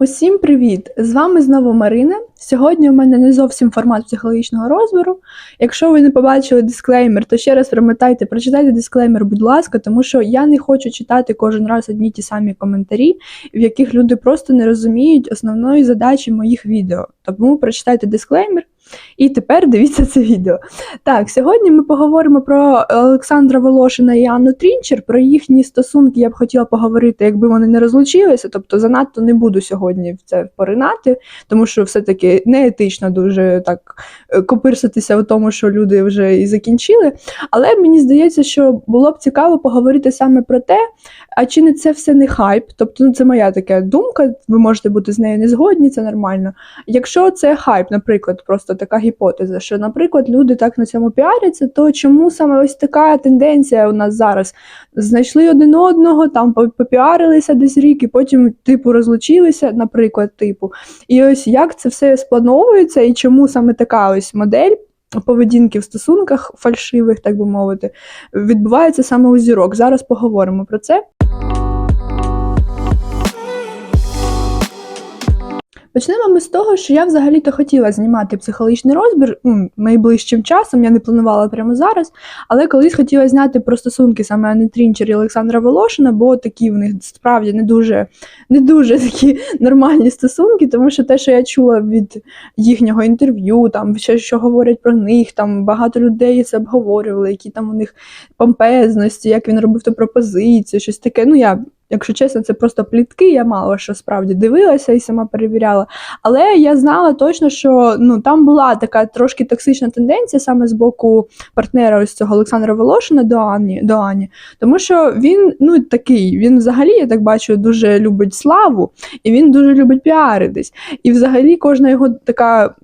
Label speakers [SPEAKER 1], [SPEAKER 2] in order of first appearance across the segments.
[SPEAKER 1] Усім привіт! З вами знову Марина. Сьогодні у мене не зовсім формат психологічного розбору. Якщо ви не побачили дисклеймер, то ще раз пам'ятайте, прочитайте дисклеймер, будь ласка, тому що я не хочу читати кожен раз одні ті самі коментарі, в яких люди просто не розуміють основної задачі моїх відео. Тому прочитайте дисклеймер. І тепер дивіться це відео. Так, сьогодні ми поговоримо про Олександра Волошина і Анну Трінчер. Про їхні стосунки я б хотіла поговорити, якби вони не розлучилися. Тобто занадто не буду сьогодні в це поринати, тому що все-таки неетично дуже так е, копирситися в тому, що люди вже і закінчили. Але мені здається, що було б цікаво поговорити саме про те, а чи не це все не хайп? Тобто, ну це моя така думка. Ви можете бути з нею не згодні, це нормально. Якщо це хайп, наприклад, просто така гіпотеза, що, наприклад, люди так на цьому піаряться, то чому саме ось така тенденція у нас зараз? Знайшли один одного, там попіарилися десь рік, і потім, типу, розлучилися, наприклад, типу. І ось як це все сплановується, і чому саме така ось модель? Поведінки в стосунках фальшивих, так би мовити, відбувається саме у зірок. Зараз поговоримо про це. Почнемо ми з того, що я взагалі-то хотіла знімати психологічний розбір ну, найближчим часом, я не планувала прямо зараз, але колись хотіла зняти про стосунки саме Ани Трінчер і Олександра Волошина, бо такі в них справді не дуже не дуже такі нормальні стосунки, тому що те, що я чула від їхнього інтерв'ю, там що, що говорять про них, там багато людей це обговорювали, які там у них помпезності, як він робив ту пропозицію, щось таке. Ну я Якщо чесно, це просто плітки, я мало що справді дивилася і сама перевіряла. Але я знала точно, що ну там була така трошки токсична тенденція саме з боку партнера ось цього Олександра Волошина до Ані, до Ані. Тому що він ну такий, він взагалі, я так бачу, дуже любить славу, і він дуже любить піаритись. І взагалі кожна його така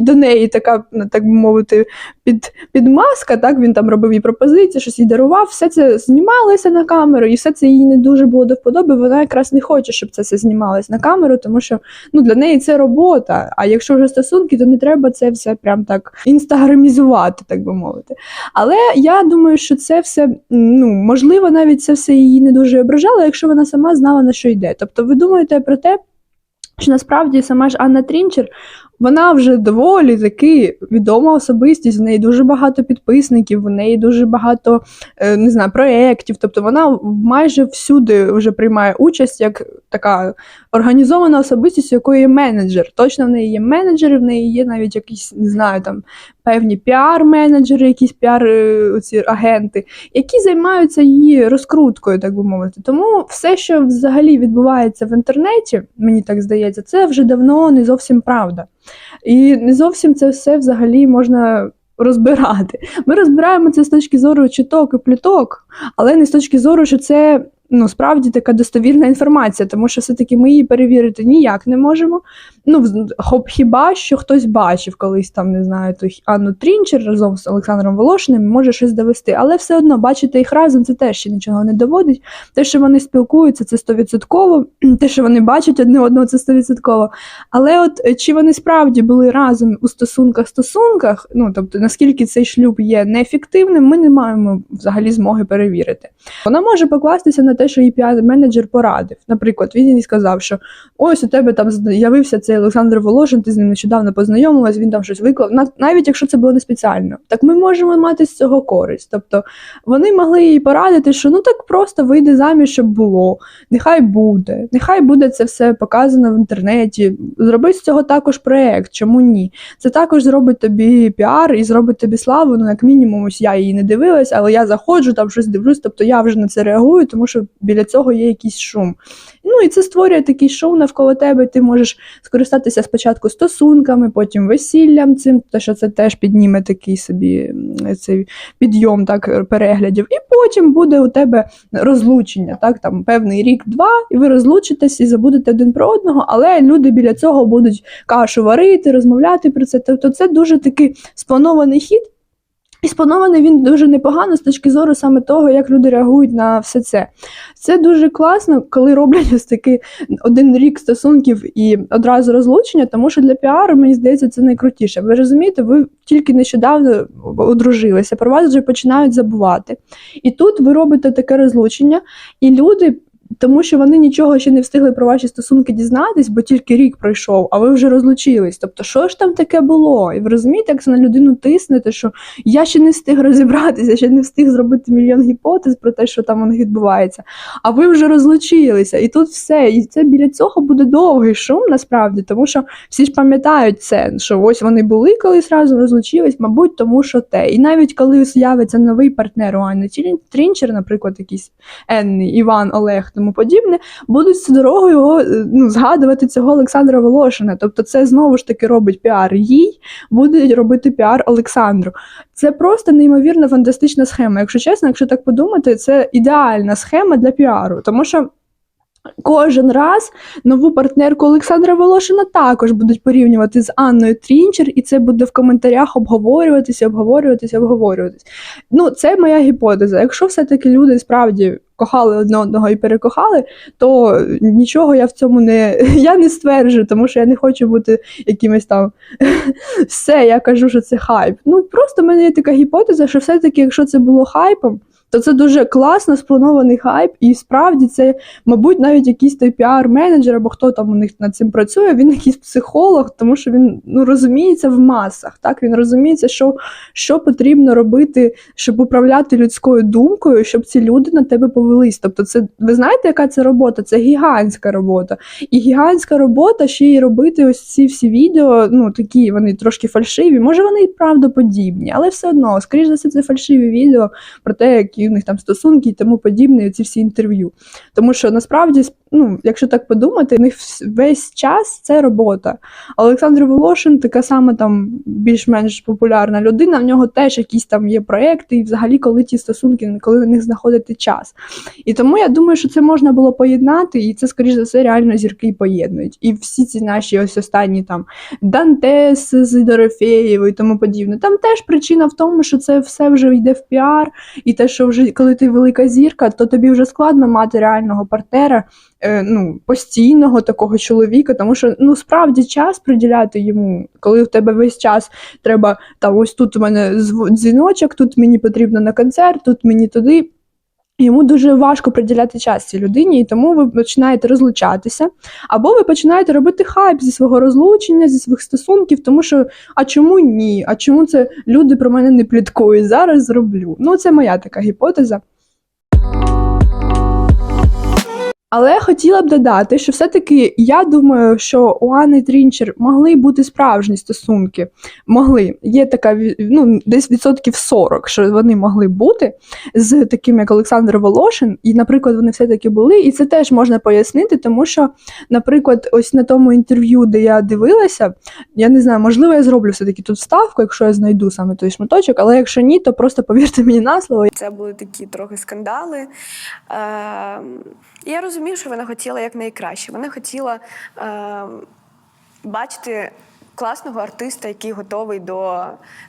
[SPEAKER 1] до неї така, так би мовити, під підмазка. Так він там робив їй пропозиції, щось їй дарував, все це знімалося на камеру, і все це їй не дуже було до вподоби. Вона якраз не хоче, щоб це все знімалось на камеру, тому що ну для неї це робота. А якщо вже стосунки, то не треба це все прям так інстаграмізувати, так би мовити. Але я думаю, що це все ну можливо, навіть це все її не дуже ображало, якщо вона сама знала на що йде. Тобто, ви думаєте про те. Що насправді сама ж Анна Трінчер вона вже доволі таки відома особистість, в неї дуже багато підписників, в неї дуже багато е, не знаю, проєктів. Тобто вона майже всюди вже приймає участь як така організована особистість, якої є менеджер. Точно в неї є менеджери, в неї є навіть якісь, не знаю, там певні піар-менеджери, якісь піар-агенти, які займаються її розкруткою, так би мовити. Тому все, що взагалі відбувається в інтернеті, мені так здається, це вже давно не зовсім правда. І не зовсім це все взагалі можна розбирати. Ми розбираємо це з точки зору чіток і пліток, але не з точки зору, що це ну, справді така достовірна інформація, тому що все-таки ми її перевірити ніяк не можемо. Ну, хіба що хтось бачив колись там, не знаю, ту Анну Трінчер разом з Олександром Волошиним може щось довести. Але все одно бачити їх разом це теж ще нічого не доводить. Те, що вони спілкуються, це стовідсотково, те, що вони бачать одне одного, це стовідсотково. Але от е, чи вони справді були разом у стосунках-стосунках, ну тобто наскільки цей шлюб є неефективним, ми не маємо взагалі змоги перевірити. Вона може покластися на те, що її піар-менеджер порадив. Наприклад, він їй сказав, що ось у тебе там з'явився цей Олександр Волошин, ти з ним нещодавно познайомилась, він там щось виклав. Навіть якщо це було не спеціально, так ми можемо мати з цього користь. Тобто вони могли їй порадити, що ну так просто вийде заміж, щоб було. Нехай буде, нехай буде це все показано в інтернеті. Зроби з цього також проєкт, чому ні? Це також зробить тобі піар і зробить тобі славу. Ну, як мінімум, ось я її не дивилась, але я заходжу, там щось дивлюсь, тобто я вже на це реагую, тому що біля цього є якийсь шум. Ну і це створює такий шоу навколо тебе. Ти можеш скористатися спочатку стосунками, потім весіллям цим, тому що це теж підніме такий собі цей підйом так, переглядів. І потім буде у тебе розлучення, так, там певний рік-два, і ви розлучитесь і забудете один про одного, але люди біля цього будуть кашу варити, розмовляти про це. Тобто це дуже такий спланований хід. І спонований він дуже непогано з точки зору саме того, як люди реагують на все це. Це дуже класно, коли роблять ось такий один рік стосунків і одразу розлучення, тому що для піару, мені здається, це найкрутіше. Ви розумієте, ви тільки нещодавно одружилися, про вас вже починають забувати. І тут ви робите таке розлучення, і люди тому що вони нічого ще не встигли про ваші стосунки дізнатись, бо тільки рік пройшов, а ви вже розлучились. Тобто, що ж там таке було? І ви розумієте, як це на людину тиснете, що я ще не встиг розібратися, ще не встиг зробити мільйон гіпотез про те, що там них відбувається. А ви вже розлучилися, і тут все. І це біля цього буде довгий шум насправді, тому що всі ж пам'ятають це, що ось вони були колись разом, розлучились, мабуть, тому що те. І навіть коли з'явиться новий партнер у Анни Трін- Трінчер, наприклад, якийсь Енний, Іван, Олег, тому подібне, будуть всю дорогу його е, ну, згадувати цього Олександра Волошина. Тобто, це знову ж таки робить піар їй, будуть робити піар Олександру. Це просто неймовірно фантастична схема. Якщо чесно, якщо так подумати, це ідеальна схема для піару, тому що. Кожен раз нову партнерку Олександра Волошина також будуть порівнювати з Анною Трінчер, і це буде в коментарях обговорюватися, обговорюватися, обговорюватися. Ну, це моя гіпотеза. Якщо все-таки люди справді кохали одне одного і перекохали, то нічого я в цьому не я не стверджую, тому що я не хочу бути якимось там все, я кажу, що це хайп. Ну просто в мене є така гіпотеза, що все-таки, якщо це було хайпом, то це дуже класно спланований хайп, і справді це, мабуть, навіть якийсь той піар-менеджер або хто там у них над цим працює, він якийсь психолог, тому що він ну, розуміється в масах. Так він розуміється, що, що потрібно робити, щоб управляти людською думкою, щоб ці люди на тебе повелись. Тобто, це ви знаєте, яка це робота? Це гігантська робота. І гігантська робота ще й робити ось ці всі відео, ну такі вони трошки фальшиві. Може, вони і правдоподібні, але все одно, скоріш за все, це фальшиві відео про те, які у них там стосунки і тому подібне, ці всі інтерв'ю. Тому що насправді, ну, якщо так подумати, у них весь час це робота. Олександр Волошин така сама там більш-менш популярна людина. В нього теж якісь там є проекти, і взагалі, коли ті стосунки, коли на них знаходити час. І тому я думаю, що це можна було поєднати, і це, скоріш за все, реально зірки поєднують. І всі ці наші ось останні там Дантес з Дорофеєвою і тому подібне. Там теж причина в тому, що це все вже йде в піар, і те, що вже коли ти велика зірка, то тобі вже складно мати реального партнера, ну, постійного такого чоловіка, тому що ну справді час приділяти йому, коли в тебе весь час треба там ось тут у мене дзвіночок, тут мені потрібно на концерт, тут мені туди. Йому дуже важко приділяти час цій людині, і тому ви починаєте розлучатися, або ви починаєте робити хайп зі свого розлучення, зі своїх стосунків, тому що а чому ні? А чому це люди про мене не пліткують? Зараз зроблю. Ну, це моя така гіпотеза. Але хотіла б додати, що все-таки я думаю, що у Анни Трінчер могли бути справжні стосунки. Могли. Є така ну, десь відсотків 40, що вони могли бути з таким, як Олександр Волошин. І, наприклад, вони все-таки були. І це теж можна пояснити, тому що, наприклад, ось на тому інтерв'ю, де я дивилася, я не знаю, можливо, я зроблю все-таки тут ставку, якщо я знайду саме той шматочок, але якщо ні, то просто повірте мені на слово.
[SPEAKER 2] Це були такі трохи скандали. Е, я розумію, що вона хотіла якнайкраще. Вона хотіла е, бачити класного артиста, який готовий до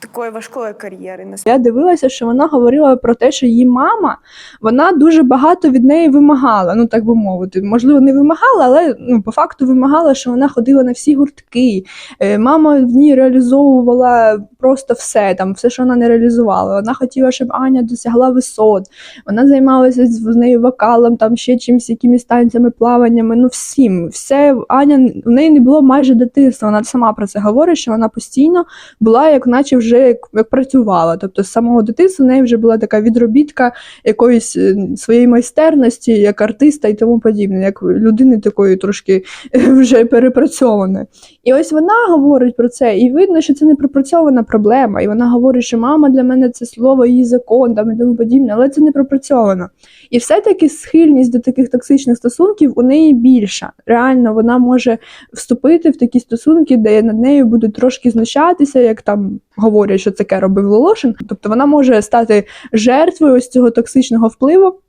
[SPEAKER 2] такої важкої кар'єри.
[SPEAKER 1] Я дивилася, що вона говорила про те, що її мама вона дуже багато від неї вимагала. Ну так би мовити, можливо, не вимагала, але ну по факту вимагала, що вона ходила на всі гуртки. Е, Мама в ній реалізовувала просто все там, все, що вона не реалізувала. Вона хотіла, щоб Аня досягла висот. Вона займалася з нею вокалом, там ще чимось, якимись танцями, плаваннями. Ну всім, все Аня в неї не було майже дитинства. Вона сама про це говорить, що вона постійно була, як наче вже як, як працювала. Тобто з самого дитинства в неї вже була така відробітка якоїсь е, своєї майстерності, як артиста і тому подібне, як людини такої трошки е, вже перепрацьованої. І ось вона говорить про це, і видно, що це не пропрацьована проблема. І вона говорить, що мама для мене це слово, її закон там і тому подібне, але це не пропрацьовано. І все-таки схильність до таких токсичних стосунків у неї більша. Реально, вона може вступити в такі стосунки, де над нею будуть трошки знущатися, як там говорять, що таке робив Волошин. Тобто вона може стати жертвою ось цього токсичного впливу.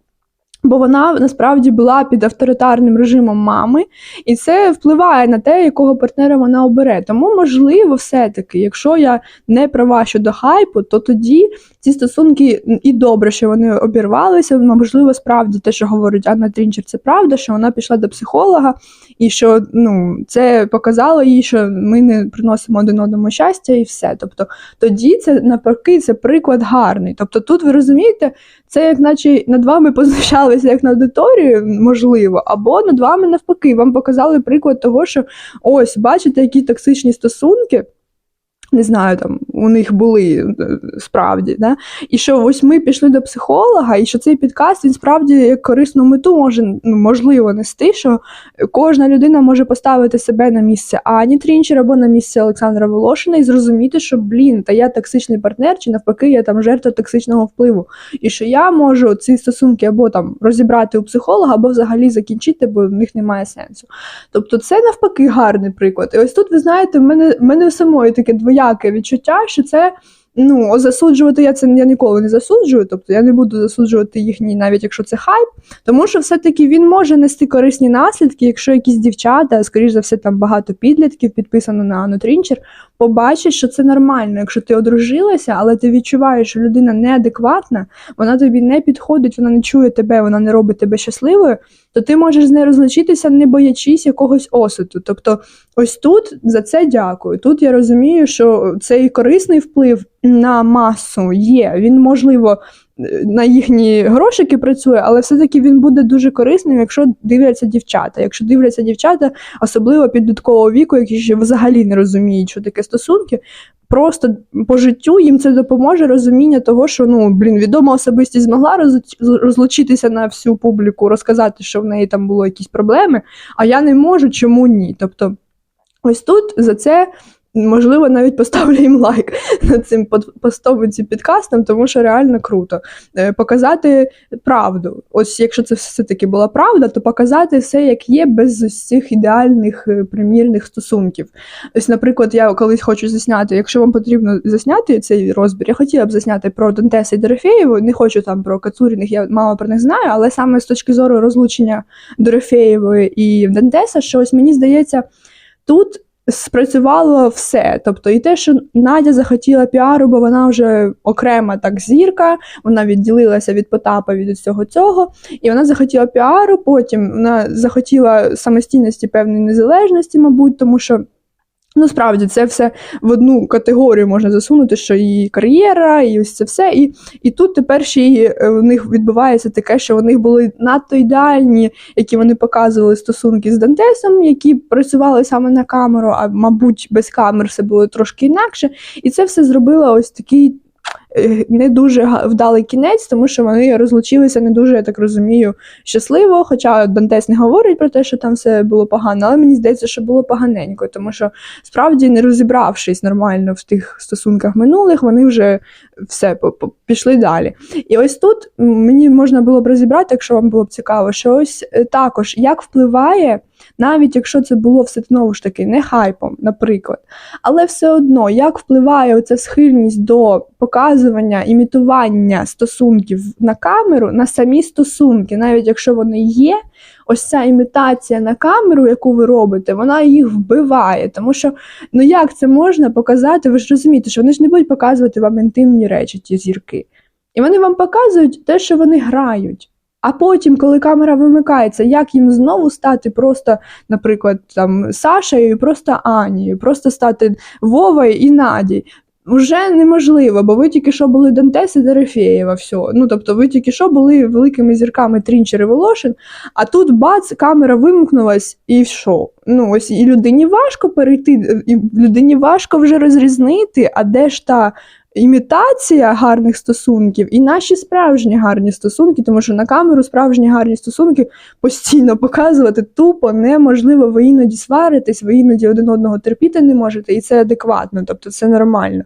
[SPEAKER 1] Бо вона насправді була під авторитарним режимом мами, і це впливає на те, якого партнера вона обере. Тому, можливо, все-таки, якщо я не права щодо хайпу, то тоді ці стосунки і добре, що вони обірвалися. Можливо, справді те, що говорить Анна Трінчер, це правда, що вона пішла до психолога, і що ну це показало їй, що ми не приносимо один одному щастя, і все. Тобто тоді це навпаки, це приклад гарний. Тобто, тут ви розумієте, це як наче над вами познущалися як над аудиторією, можливо, або над вами навпаки, вам показали приклад того, що ось бачите, які токсичні стосунки. Не знаю, там у них були е, справді, да? і що ось ми пішли до психолога, і що цей підкаст він справді як корисну мету може ну, можливо нести, що кожна людина може поставити себе на місце Ані Трінчер або на місце Олександра Волошина і зрозуміти, що блін, та я токсичний партнер, чи навпаки, я там жертва токсичного впливу. І що я можу ці стосунки або там розібрати у психолога, або взагалі закінчити, бо в них немає сенсу. Тобто, це навпаки гарний приклад. І ось тут ви знаєте, в мене в мене самої таке двояке відчуття, що це. Ну, засуджувати я це я ніколи не засуджую, тобто я не буду засуджувати їхній, навіть якщо це хайп, тому що все-таки він може нести корисні наслідки, якщо якісь дівчата, скоріш за все, там багато підлітків підписано на Анну Трінчер, побачать, що це нормально. Якщо ти одружилася, але ти відчуваєш, що людина неадекватна, вона тобі не підходить, вона не чує тебе, вона не робить тебе щасливою, то ти можеш з нею розлучитися, не боячись якогось осуду. Тобто, ось тут за це дякую. Тут я розумію, що цей корисний вплив на масу є. Він можливо. На їхні грошики працює, але все-таки він буде дуже корисним, якщо дивляться дівчата. Якщо дивляться дівчата, особливо підліткового віку, які ще взагалі не розуміють, що таке стосунки. Просто по життю їм це допоможе розуміння того, що ну блін, відома особистість змогла розлучитися на всю публіку, розказати, що в неї там було якісь проблеми, а я не можу, чому ні? Тобто, ось тут за це. Можливо, навіть поставлю їм лайк над цим постом цим підкастом, тому що реально круто. Е, Показати правду. Ось якщо це все-таки була правда, то показати все, як є, без ось цих ідеальних е, примірних стосунків. Ось, наприклад, я колись хочу засняти, якщо вам потрібно засняти цей розбір, я хотіла б засняти про Дантеса і Дорофеєву, не хочу там про Кацуріних, я мало про них знаю, але саме з точки зору розлучення Дорофеєвої і Дантеса, що ось мені здається, тут спрацювало все. Тобто, і те, що Надя захотіла піару, бо вона вже окрема так зірка, вона відділилася від Потапа від усього цього, і вона захотіла піару. Потім вона захотіла самостійності певної незалежності, мабуть, тому що. Ну, справді, це все в одну категорію можна засунути, що і кар'єра, і ось це все. І, і тут тепер ще й е, в них відбувається таке, що вони були надто ідеальні, які вони показували стосунки з Дантесом, які працювали саме на камеру, а мабуть, без камер все було трошки інакше. І це все зробило ось такий. Е, Не дуже вдалий кінець, тому що вони розлучилися не дуже, я так розумію, щасливо. Хоча Дантес не говорить про те, що там все було погано, але мені здається, що було поганенько, тому що справді не розібравшись нормально в тих стосунках минулих, вони вже все пішли далі. І ось тут мені можна було б розібрати, якщо вам було б цікаво, що ось е, також як впливає, навіть якщо це було все знову ж таки не хайпом, наприклад, але все одно як впливає оця схильність до показування, імітування стосунків на камеру на самі стосунки, навіть якщо вони є, ось ця імітація на камеру, яку ви робите, вона їх вбиває. Тому що ну як це можна показати? Ви ж розумієте, що вони ж не будуть показувати вам інтимні речі, ті зірки. І вони вам показують те, що вони грають. А потім, коли камера вимикається, як їм знову стати просто, наприклад, там Сашею, і просто Анією, просто стати Вовою і Надією. Вже неможливо, бо ви тільки що були Дантес і Дорофєєва, все. Ну тобто, ви тільки що були великими зірками Трінчер і Волошин, а тут бац, камера вимкнулась і що? Ну ось і людині важко перейти, і людині важко вже розрізнити, а де ж та імітація гарних стосунків і наші справжні гарні стосунки, тому що на камеру справжні гарні стосунки постійно показувати тупо неможливо. Ви іноді сваритесь, ви іноді один одного терпіти не можете, і це адекватно, тобто це нормально.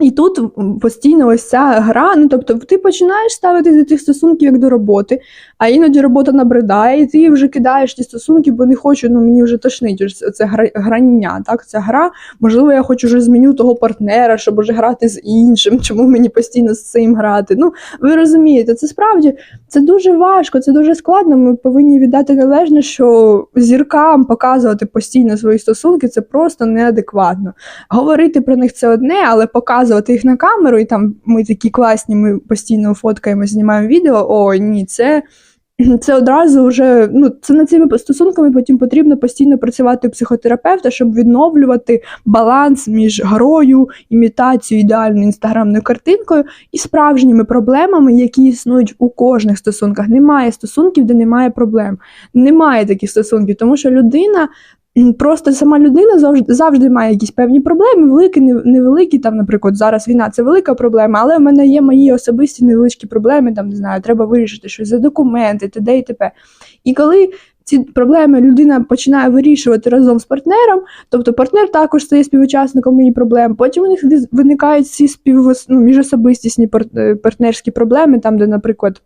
[SPEAKER 1] І тут постійно ось ця гра. Ну тобто, ти починаєш ставити до тих стосунків як до роботи, а іноді робота набридає, і ти вже кидаєш ті стосунки, бо не хочу, ну мені вже тошнить. ось Це гра, грання, так? Ця гра. Можливо, я хочу вже зміню того партнера, щоб уже грати з іншим. Чому мені постійно з цим грати? Ну, ви розумієте, це справді це дуже важко, це дуже складно. Ми повинні віддати належне, що зіркам показувати постійно свої стосунки це просто неадекватно. Говорити про них це одне, але показувати показувати їх на камеру, і там ми такі класні, ми постійно фоткаємо, знімаємо відео. О, ні, це. Це одразу вже ну це над цими стосунками потім потрібно постійно працювати у психотерапевта, щоб відновлювати баланс між грою, імітацією ідеальною інстаграмною картинкою і справжніми проблемами, які існують у кожних стосунках. Немає стосунків, де немає проблем. Немає таких стосунків, тому що людина. Просто сама людина завжди завжди має якісь певні проблеми, великі, невеликі. Там, наприклад, зараз війна це велика проблема, але в мене є мої особисті невеличкі проблеми. Там не знаю, треба вирішити щось за документи, т.д. і т.п. І коли ці проблеми людина починає вирішувати разом з партнером, тобто партнер також стає співучасником її проблем. Потім у них виникають ці спів... ну, міжособистісні е, партнерські проблеми, там, де, наприклад.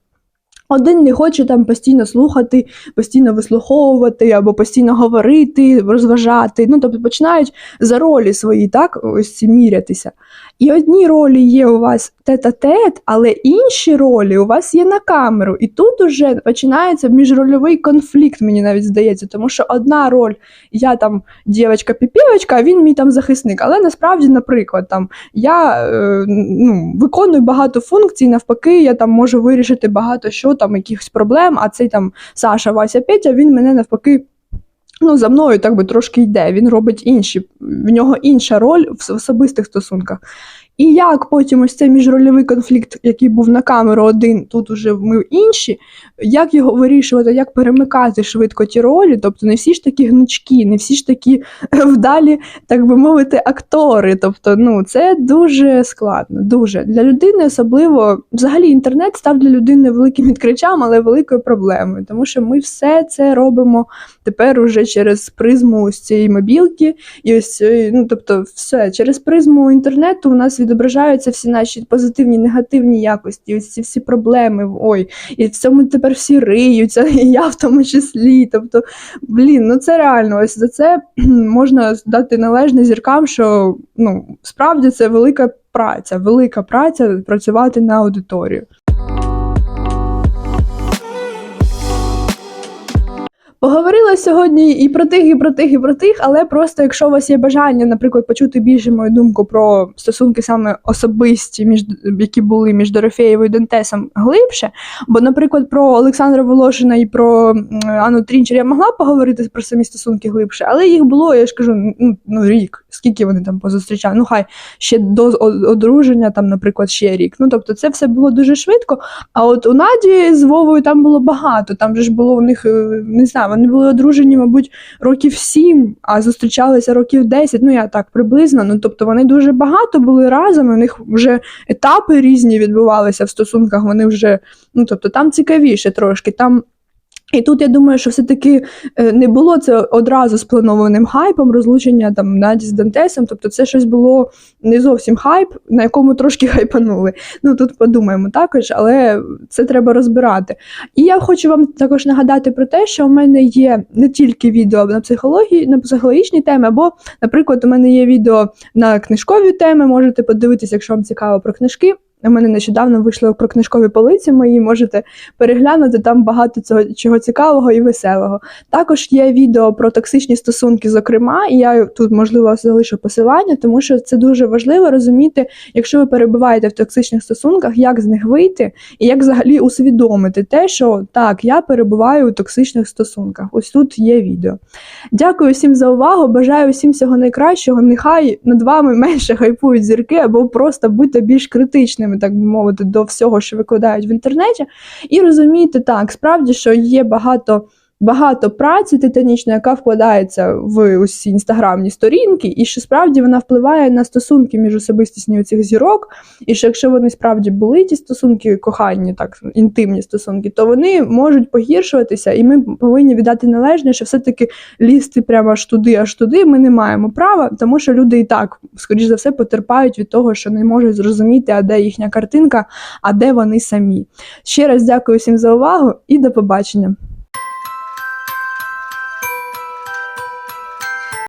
[SPEAKER 1] Один не хоче там постійно слухати, постійно вислуховувати або постійно говорити, розважати. Ну, тобто починають за ролі свої, так, ось мірятися. І одні ролі є у вас тет-а-тет, але інші ролі у вас є на камеру. І тут уже починається міжрольовий конфлікт, мені навіть здається, тому що одна роль я там дівчинка-піпівочка, а він мій там захисник. Але насправді, наприклад, там я е, ну, виконую багато функцій, навпаки, я там можу вирішити багато що там, якихось проблем, а цей там Саша, Вася, Петя, він мене навпаки. Ну, за мною так би трошки йде. Він робить інші, в нього інша роль в особистих стосунках. І як потім ось цей міжрольовий конфлікт, який був на камеру один, тут уже ми інші, як його вирішувати, як перемикати швидко ті ролі? Тобто не всі ж такі гнучкі, не всі ж такі вдалі, так би мовити, актори. Тобто, ну це дуже складно. Дуже для людини, особливо взагалі інтернет став для людини великим відкриттям, але великою проблемою, тому що ми все це робимо тепер уже через призму ось цієї мобілки, і ось ну тобто, все через призму інтернету у нас відображаються всі наші позитивні, негативні якості, ось ці всі проблеми. Ой, і в цьому тепер всі риються, і я в тому числі. Тобто, блін, ну це реально. Ось за це можна дати належне зіркам, що ну справді це велика праця, велика праця працювати на аудиторію. Поговорила сьогодні і про тих, і про тих, і про тих, але просто якщо у вас є бажання, наприклад, почути більше мою думку про стосунки саме особисті, між які були між Дорофеєвою і Дантесом глибше. Бо, наприклад, про Олександра Волошина і про Анну Трінчер я могла поговорити про самі стосунки глибше, але їх було, я ж кажу, ну, ну рік. Скільки вони там позустрічали? Ну, хай ще до одруження, там, наприклад, ще рік. Ну, тобто, це все було дуже швидко. А от у Наді з Вовою там було багато. Там же ж було у них, е, не знаю, вони були одружені, мабуть, років сім, а зустрічалися років 10, ну я так приблизно. Ну тобто вони дуже багато були разом. У них вже етапи різні відбувалися в стосунках. Вони вже, ну тобто, там цікавіше трошки. Там і тут я думаю, що все-таки е, не було це одразу спланованим хайпом, розлучення там Наді з Дантесом. Тобто це щось було не зовсім хайп, на якому трошки хайпанули. Ну тут подумаємо також, але це треба розбирати. І я хочу вам також нагадати про те, що у мене є не тільки відео на психології, на психологічні теми, або, наприклад, у мене є відео на книжкові теми. Можете подивитися, якщо вам цікаво про книжки. У мене нещодавно вийшло про книжкові полиці мої, можете переглянути там багато цього чого цікавого і веселого. Також є відео про токсичні стосунки, зокрема, і я тут можливо залишу посилання, тому що це дуже важливо розуміти, якщо ви перебуваєте в токсичних стосунках, як з них вийти, і як взагалі усвідомити те, що так, я перебуваю у токсичних стосунках. Ось тут є відео. Дякую всім за увагу. Бажаю всім всього найкращого. Нехай над вами менше хайпують зірки, або просто будьте більш критичними, так би мовити, до всього, що викладають в інтернеті. І розуміти так, справді, що є багато. Багато праці титанічної, яка вкладається в усі інстаграмні сторінки, і що справді вона впливає на стосунки між особистісні цих зірок. І що якщо вони справді були ті стосунки, кохання, так інтимні стосунки, то вони можуть погіршуватися, і ми повинні віддати належне, що все-таки лізти прямо аж туди, аж туди. Ми не маємо права, тому що люди і так, скоріш за все, потерпають від того, що не можуть зрозуміти, а де їхня картинка, а де вони самі. Ще раз дякую всім за увагу і до побачення.